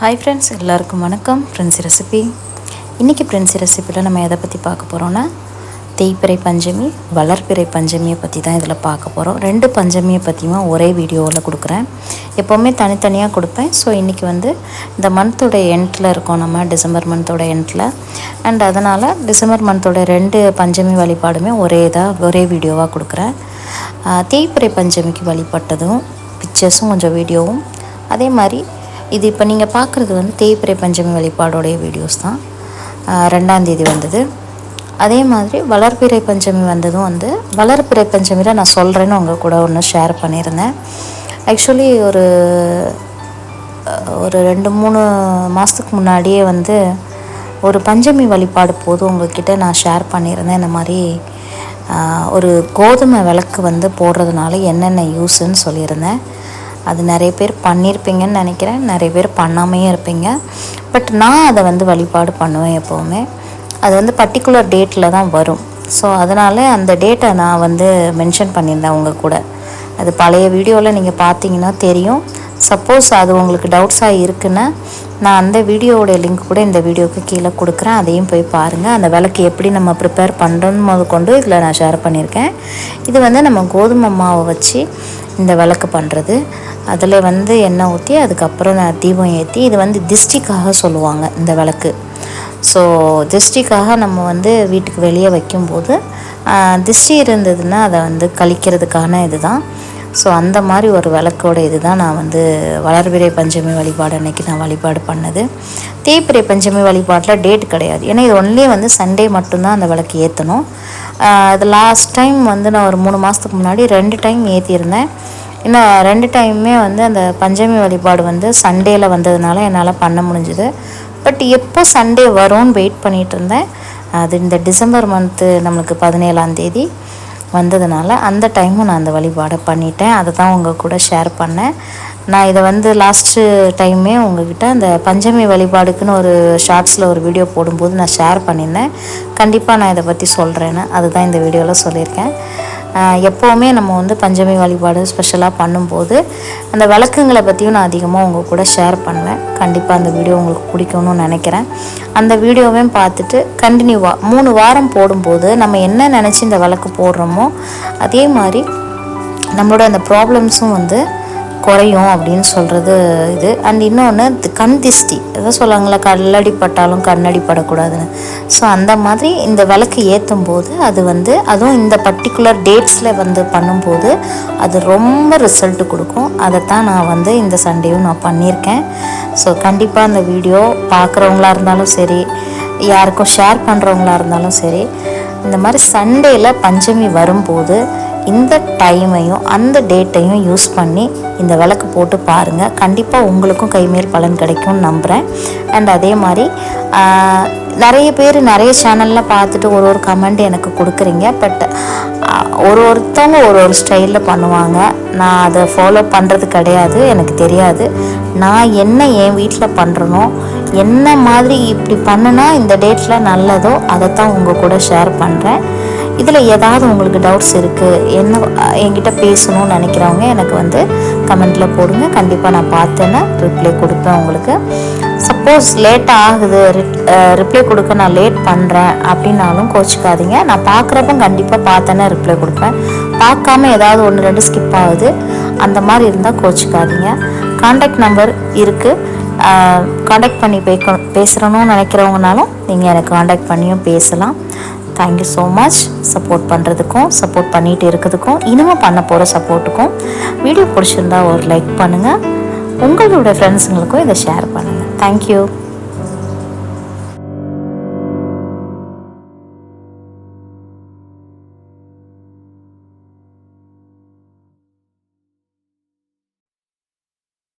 Hi friends எல்லாருக்கும் வணக்கம். Friends recipe இன்றைக்கி ஃப்ரெண்ட்ஸ் ரெசிப்பியில் நம்ம எதை பற்றி பார்க்க போகிறோன்னா தேய்பிறை பஞ்சமி வளர்ப்பிறை பஞ்சமியை பற்றி தான் இதில் பார்க்க போகிறோம் ரெண்டு பஞ்சமியை பற்றியுமே ஒரே வீடியோவில் கொடுக்குறேன். எப்போவுமே தனித்தனியாக கொடுப்பேன். ஸோ இன்றைக்கி வந்து இந்த மந்தோட எண்டில் இருக்கோம் நம்ம டிசம்பர் மந்தோட எண்டில் அண்ட் அதனால் டிசம்பர் மந்தோட ரெண்டு பஞ்சமி வழிபாடுமே ஒரே இதாக ஒரே வீடியோவாக கொடுக்குறேன். ஆஹ் தேய்பிறை பஞ்சமிக்கு வழிபட்டதும் பிக்சர்ஸும் கொஞ்சம் வீடியோவும் அதே மாதிரி இது இப்போ நீங்கள் பார்க்குறது வந்து தேய்பிறை பஞ்சமி வழிபாடோடைய வீடியோஸ் தான். ரெண்டாந்தேதி வந்தது. அதே மாதிரி வளர்பிறை பஞ்சமி வந்ததும் வந்து வளர்பிறை பஞ்சமியில் நான் சொல்கிறேன்னு உங்கள் கூட ஒன்று ஷேர் பண்ணியிருந்தேன். ஆக்சுவலி ஒரு ஒரு ரெண்டு மூணு மாதத்துக்கு முன்னாடியே வந்து ஒரு பஞ்சமி வழிபாடு போது உங்ககிட்ட நான் ஷேர் பண்ணியிருந்தேன். இந்த மாதிரி ஒரு கோதுமை விளக்கு வந்து போடுறதுனால என்னென்ன யூஸுன்னு சொல்லியிருந்தேன். அது நிறைய பேர் பண்ணியிருப்பீங்கன்னு நினைக்கிறேன். நிறைய பேர் பண்ணாமையும் இருப்பீங்க. பட் நான் அதை வந்து வழிபாடு பண்ணுவேன் எப்போவுமே. அது வந்து பர்டிகுலர் டேட்டில் தான் வரும். ஸோ அதனால் அந்த டேட்டை நான் வந்து மென்ஷன் பண்ணியிருந்தேன் உங்கள் கூட. அது பழைய வீடியோவில் நீங்கள் பார்த்தீங்கன்னா தெரியும். சப்போஸ் அது உங்களுக்கு டவுட்ஸாக இருக்குன்னா நான் அந்த வீடியோவோட லிங்க் கூட இந்த வீடியோவுக்கு கீழே கொடுக்குறேன். அதையும் போய் பாருங்கள் அந்த விளக்கு எப்படி நம்ம ப்ரிப்பேர் பண்ணுறோன்னு முதல் கொண்டு இதில் நான் ஷேர் பண்ணியிருக்கேன். இது வந்து நம்ம கோதுமை மாவை வச்சு இந்த விளக்கு பண்ணுறது அதில் வந்து எண்ணெய் ஊற்றி அதுக்கப்புறம் நான் தீபம் ஏற்றி இது வந்து திஷ்டிக்காக சொல்லுவாங்க இந்த விளக்கு ஸோ திஷ்டிக்காக நம்ம வந்து வீட்டுக்கு வெளியே வைக்கும்போது திஷ்டி இருந்ததுன்னா அதை வந்து கழிக்கிறதுக்கான இதுதான். ஸோ அந்த மாதிரி ஒரு விளக்கோட இது தான் நான் வந்து வளர்பிறை பஞ்சமி வழிபாடு அன்னைக்கு நான் வழிபாடு பண்ணது. தேய்பிறை பஞ்சமி வழிபாட்டில் டேட் கிடையாது. ஏன்னா இது ஒன்லி வந்து சண்டே மட்டும்தான் அந்த விளக்கு ஏற்றணும் அது லாஸ்ட் டைம் வந்து நான் ஒரு மூணு மாதத்துக்கு முன்னாடி ரெண்டு டைம் ஏற்றியிருந்தேன் இன்னும் ரெண்டு டைமுமே வந்து அந்த பஞ்சமி வழிபாடு வந்து சண்டேயில் வந்ததுனால என்னால் பண்ண முடிஞ்சுது. பட் எப்போ சண்டே வரும்னு வெயிட் பண்ணிகிட்டு இருந்தேன். அது இந்த டிசம்பர் மந்த்து நம்மளுக்கு பதினேழாம் தேதி. வந்ததுனால அந்த டைமும் நான் அந்த வழிபாடை பண்ணிட்டேன். அதை தான் உங்கள் கூட ஷேர் பண்ணேன். நான் இதை வந்து லாஸ்ட்டு டைமே உங்ககிட்ட அந்த பஞ்சமி வழிபாடுக்குன்னு ஒரு ஷார்ட்ஸில் ஒரு வீடியோ போடும்போது நான் ஷேர் பண்ணியிருந்தேன். கண்டிப்பாக நான் இதை பற்றி சொல்கிறேன்னு அதுதான் இந்த வீடியோவில் சொல்லியிருக்கேன். எப்போவுமே நம்ம வந்து பஞ்சமி வழிபாடு ஸ்பெஷலாக பண்ணும்போது அந்த விளக்குங்களை பற்றியும் நான் அதிகமாக உங்கள் கூட ஷேர் பண்ணுவேன். கண்டிப்பாக அந்த வீடியோ உங்களுக்கு பிடிக்கும்னு நினைக்கிறேன். அந்த வீடியோவையும் பார்த்துட்டு கண்டினியூவாக மூணு வாரம் போடும்போது நம்ம என்ன நினச்சி இந்த விளக்கு போடுறோமோ அதே மாதிரி நம்மளோட அந்த ப்ராப்ளம்ஸும் வந்து குறையும் அப்படின்னு சொல்கிறது இது. அண்ட் இன்னொன்று கண் திஷ்டி. எதாவது சொல்லுவாங்களே கல்லடி பட்டாலும் கண்ணடி படக்கூடாதுன்னு. ஸோ அந்த மாதிரி இந்த விளக்கு ஏற்றும் போது அது வந்து அதுவும் இந்த பர்டிகுலர் டேட்ஸில் வந்து பண்ணும்போது அது ரொம்ப ரிசல்ட் கொடுக்கும். அதைத்தான் நான் வந்து இந்த சண்டேயும் நான் பண்ணியிருக்கேன். ஸோ கண்டிப்பாக அந்த வீடியோ பார்க்குறவங்களா இருந்தாலும் சரி யாருக்கும் ஷேர் பண்ணுறவங்களா இருந்தாலும் சரி இந்த மாதிரி சண்டேயில் பஞ்சமி வரும்போது இந்த டைமையும் அந்த டேட்டையும் யூஸ் பண்ணி இந்த விளக்கு போட்டு பாருங்கள் கண்டிப்பாக உங்களுக்கும் கைமேல் பலன் கிடைக்கும்னு நம்புகிறேன் அண்ட் அதே மாதிரி நிறைய பேர் நிறைய சேனலில் பார்த்துட்டு ஒரு ஒரு கமெண்ட் எனக்கு கொடுக்குறீங்க. பட் ஒரு ஒருத்தவங்க ஒரு ஒரு ஸ்டைலில் பண்ணுவாங்க. நான் அதை ஃபாலோ பண்ணுறது கிடையாது எனக்கு தெரியாது. நான் என்ன என் வீட்டில் பண்ணுறனோ என்ன மாதிரி இப்படி பண்ணுனா இந்த டேட்டில் நல்லதோ அதை தான் உங்கள் கூட ஷேர் பண்ணுறேன் இதில் ஏதாவது உங்களுக்கு டவுட்ஸ் இருக்குது என்ன என்கிட்ட பேசணும்னு நினைக்கிறவங்க எனக்கு வந்து கமெண்ட்டில் போடுங்க. கண்டிப்பாக நான் பார்த்தேன்னா ரிப்ளை கொடுப்பேன் உங்களுக்கு. சப்போஸ் லேட் ஆகுது ரிப்ளை கொடுக்க நான் லேட் பண்ணுறேன் அப்படின்னாலும் கோச்சிக்காதீங்க. நான் பார்க்குறப்ப கண்டிப்பாக பார்த்தேன்னா ரிப்ளை கொடுப்பேன். பார்க்காம ஏதாவது ஒன்று ரெண்டு ஸ்கிப் ஆகுது அந்த மாதிரி இருந்தால் கோச்சிக்காதீங்க. காண்டாக்ட் நம்பர் இருக்குது காண்டாக்ட் பண்ணி பேச பேசுகிறணும்னு நினைக்கிறவங்கனாலும் நீங்கள் எனக்கு காண்டாக்ட் பண்ணியும் பேசலாம். Thank you so much support பண்ணுறதுக்கும் சப்போர்ட் பண்ணிகிட்டு இருக்கிறதுக்கும் இனிமேல் பண்ண போகிற சப்போர்ட்டுக்கும் வீடியோ பிடிச்சிருந்தா ஒரு லைக் பண்ணுங்கள் உங்களோட ஃப்ரெண்ட்ஸுங்களுக்கும் இதை ஷேர் பண்ணுங்கள் தேங்க்யூ